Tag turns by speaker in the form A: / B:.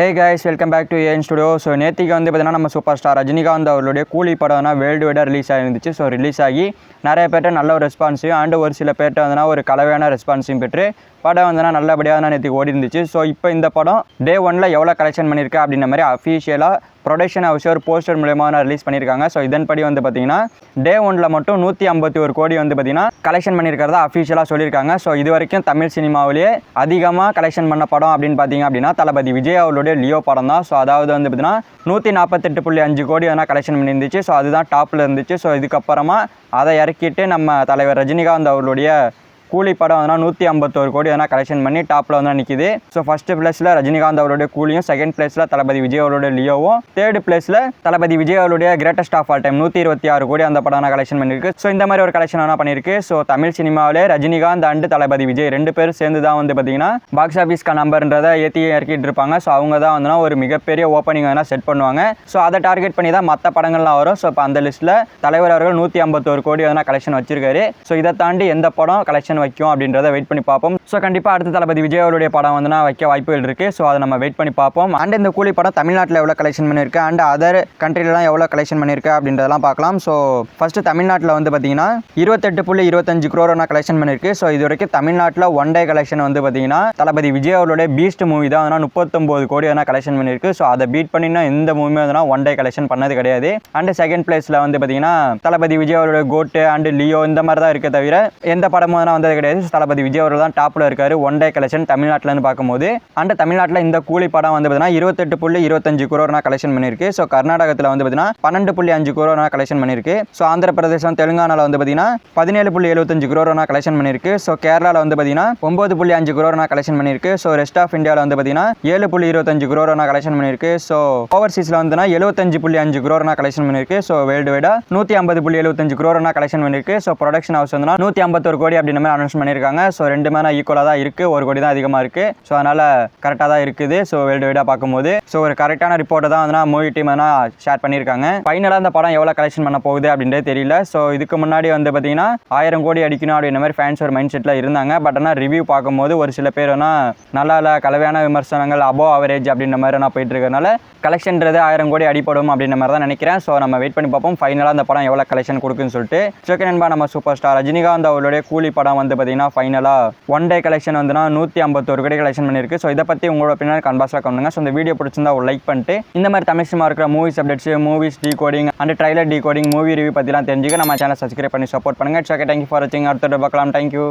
A: Hey guys welcome back to ஏன் studio so நேற்றுக்கு வந்து பார்த்தீங்கன்னா நம்ம சூப்பர் ஸ்டார் ரஜினிகாந்த் அவர்களுடைய கூலி படம்னா வேர்ல்டு வைடாக ரிலீஸ் ஆகிருந்துச்சு ஸோ ரிலீஸ் ஆகி நிறைய பேர்ட்ட நல்ல ஒரு ரெஸ்பான்ஸையும் அண்டு ஒரு சில பேர்ட்ட வந்துனா ஒரு கலவையான ரெஸ்பான்ஸையும் பெற்று படம் வந்துனா நல்லபடியாக தான் நேற்று ஓடி இருந்துச்சு ஸோ இப்போ இந்த படம் டே ஒனில் எவ்வளோ கலெக்ஷன் பண்ணியிருக்கா அப்படின்ற மாதிரி அஃபீஷியலாக ப்ரொடக்ஷன் ஹவுஸ் ஒரு போஸ்டர் மூலயமா ரிலீஸ் பண்ணியிருக்காங்க. ஸோ இதன்படி வந்து பார்த்தீங்கன்னா டே ஒனில் மட்டும் நூற்றி ஐம்பத்தி ஒரு கோடி வந்து பார்த்தீங்கன்னா கலெக்ஷன் பண்ணியிருக்கிறதா அஃபீஷியலாக சொல்லியிருக்காங்க. ஸோ இது வரைக்கும் தமிழ் சினிமாவிலேயே அதிகமாக கலெக்ஷன் பண்ண படம் அப்படின்னு பார்த்தீங்க அப்படின்னா தளபதி விஜய் அவர்களுடைய லியோ படம் தான். ஸோ அதாவது வந்து பார்த்தீங்கன்னா நூற்றி நாற்பத்தெட்டு புள்ளி அஞ்சு கோடி வேணால் கலெக்ஷன் பண்ணியிருந்துச்சு. ஸோ அதுதான் டாப்பில் இருந்துச்சு. ஸோ இதுக்கப்புறமா அதை இறக்கிட்டு நம்ம தலைவர் ரஜினிகாந்த் அவர்களுடைய கூலி படம் வந்து நூற்றி ஐம்பத்தோரு கோடி எதனா கலெக்ஷன் பண்ணி டாப்பில் வந்து நிற்கிது ஸோ ஃபஸ்ட்டு பிளேஸில் ரஜினிகாந்த் அவருடைய கூலியும் செகண்ட் பிளேஸில் தளபதி விஜய் அவருடைய லியோவும் தேர்ட் பிளேஸில் தளபதி விஜய் அவருடைய கிரேட்டஸ்ட் ஆஃப் ஆல் டைம் நூற்றி இருபத்தி ஆறு கோடி அந்த படம் கலெக்ஷன் பண்ணியிருக்கு. ஸோ இந்த மாதிரி ஒரு கலெக்ஷன் வேணா பண்ணியிருக்கு. ஸோ தமிழ் சினிமாவிலே ரஜினிகாந்த் அண்டு தளபதி விஜய் ரெண்டு பேரும் சேர்ந்து தான் வந்து பார்த்தீங்கன்னா பாக்ஸ் ஆஃபீஸ்க்கு நம்பர்ன்றதை ஏற்றி இறக்கிட்டு இருப்பாங்க. ஸோ அவங்க தான் வந்து ஒரு மிகப்பெரிய ஓப்பனிங் வேணால் செட் பண்ணுவாங்க. ஸோ அதை டார்கெட் பண்ணி தான் மற்ற படங்கள்லாம் வரும். ஸோ இப்போ அந்த லிஸ்ட்டில் தலைவர் அவர்கள் நூற்றி ஐம்பத்தோரு கோடி எதனா கலெக்ஷன் வச்சிருக்காரு. ஸோ இதை தாண்டி எந்த படம் கலெக்ஷன் வைக்கும் அப்படின்றத வெயிட் பண்ணி பார்ப்போம். ஸோ கண்டிப்பாக அடுத்த தளபதி விஜய் அவருடைய படம் வந்துனா வைக்க வாய்ப்புகள் இருக்குது ஸோ அதை நம்ம வெயிட் பண்ணி பார்ப்போம். அண்ட் இந்த கூலி படம் தமிழ்நாட்டில் எவ்வளோ கலெக்ஷன் பண்ணியிருக்கு அண்ட் அதர் கண்ட்ரிலலாம் எவ்வளோ கலெக்ஷன் பண்ணியிருக்கு அப்படின்றதெல்லாம் பார்க்கலாம். ஸோ ஃபஸ்ட்டு தமிழ்நாட்டில் வந்து பார்த்தீங்கன்னா இருபத்தெட்டு புள்ளி இருபத்தஞ்சு குரோரனா கலெக்ஷன் பண்ணியிருக்கு ஸோ இது வரைக்கும் தமிழ்நாட்டில் ஒன் டே கலெக்ஷன் வந்து பார்த்தீங்கன்னா தளபதி விஜய் அவருடைய பீஸ்ட் மூவி தான். வந்து முப்பத்தொம்போது கோடி எதனா கலெக்ஷன் பண்ணியிருக்கு ஸோ அதை பீட் பண்ணினா எந்த மூவியுமே வந்து ஒன் டே கலெக்ஷன் பண்ணது கிடையாது. அண்ட் செகண்ட் பிளேஸில் வந்து பார்த்தீங்கன்னா தளபதி விஜய் அவருடைய கோட்டு அண்ட் லியோ இந்த மாதிரி தான் இருக்க தவிர எந்த படமும் வந்து வந்தது கிடையாது. தளபதி விஜய் அவர்கள் தான் டாப்பில் இருக்காரு. ஒன் டே கலெக்ஷன் தமிழ்நாட்டிலேருந்து பார்க்கும்போது. அண்ட் தமிழ்நாட்டில் இந்த கூலி படம் வந்து பார்த்தீங்கன்னா இருபத்தெட்டு புள்ளி இருபத்தஞ்சு குரோனா கலெக்ஷன் பண்ணியிருக்கு. ஸோ கர்நாடகத்தில் வந்து பார்த்தீங்கன்னா பன்னெண்டு புள்ளி அஞ்சு குரோனா கலெக்ஷன் பண்ணியிருக்கு. ஸோ ஆந்திர பிரதேசம் தெலுங்கானாவில் வந்து பார்த்தீங்கன்னா பதினேழு புள்ளி எழுபத்தஞ்சு குரோனா கலெக்ஷன் பண்ணியிருக்கு. ஸோ கேரளாவில் வந்து பார்த்தீங்கன்னா ஒம்பது புள்ளி அஞ்சு குரோனா கலெக்ஷன் பண்ணியிருக்கு. ஸோ ரெஸ்ட் ஆஃப் இந்தியாவில் வந்து பார்த்தீங்கன்னா ஏழு புள்ளி இருபத்தஞ்சு குரோனா கலெக்ஷன் பண்ணியிருக்கு. ஸோ ஓவர்சீஸில் வந்துன்னா எழுபத்தஞ்சு புள்ளி அஞ்சு குரோனா கலெக்ஷன் பண்ணியிருக்கு. ஸோ வேர்ல்டு வைடாக நூற்றி ஐம்பது புள்ளி எழுபத்தஞ்சு குரோனா கலெக்ஷன் பண்ணியிருக்கு. ஸோ ப்ரொடக்ஷன் ஹவுஸ் வந்து நூற்றி ஐம்பத்தொரு கோடி அப்படின்ற மாதிரி அனௌன்ஸ் பண்ணியிருக்காங்க. ஸோ ரெண்டு மேனா ஈக்குவலாக தான் இருக்குது ஒரு கோடி தான் அதிகமாக இருக்குது ஸோ அதனால் கரெக்டாக தான் இருக்குது. ஸோ வேல்டு வைடாக பார்க்கும்போது. ஸோ ஒரு கரெக்டான ரிப்போர்ட்டை தான் வந்து மூவி டீம் ஷேர் பண்ணியிருக்காங்க. ஃபைனலாக அந்த படம் எவ்வளோ கலெக்ஷன் பண்ண போகுது அப்படின்றது தெரியல. ஸோ இதுக்கு முன்னாடி வந்து பார்த்தீங்கன்னா ஆயிரம் கோடி அடிக்கணும் அப்படின்ற மாதிரி ஃபேன்ஸ் ஒரு மைண்ட் செட்டில் இருந்தாங்க. பட் ஆனால் ரிவ்யூ பார்க்கும்போது ஒரு சில பேர் வேணால் நல்லா இல்லை கலவையான விமர்சனங்கள் அபோவ் அவரேஜ் அப்படின்ற மாதிரி நான் போயிட்டு இருக்கறனால கலெக்ஷன்றது ஆயிரம் கோடி அடிப்படும் அப்படின்ற மாதிரி தான் நினைக்கிறேன். ஸோ நம்ம வெயிட் பண்ணி பார்ப்போம். ஃபைனலாக அந்த படம் எவ்வளோ கலெக்ஷன் கொடுக்குன்னு சொல்லிட்டு. ஓகே நண்பா நம்ம சூப்பர் ஸ்டார் ரஜினிகாந்த் அவருடைய கூலி படம் வந்து பார்த்தீங்கன்னா ஃபைனலாக ஒன் டே கலெக்ஷன் வந்துனா நூற்றி ஐம்பத்தொரு கடை கலெக்ஷன் பண்ணியிருக்கு. ஸோ இதை பற்றி உங்களோட பின்னாடி கன்பாஸாக பண்ணுங்க. ஸோ இந்த வீடியோ பிடிச்சிருந்தா ஒரு லைக் பண்ணிட்டு இந்த மாதிரி தமிழ் சினிமா இருக்கிற movies updates movies decoding and trailer decoding movie review பற்றிலாம் தெரிஞ்சுக்க நம்ம சேனல் சப்ஸ்கிரைப் பண்ணி சப்போர்ட் பண்ணுங்கள் ஓகே தேங்க்யூ ஃபார் வாட்சிங் அடுத்த பார்க்கலாம். தேங்க்யூ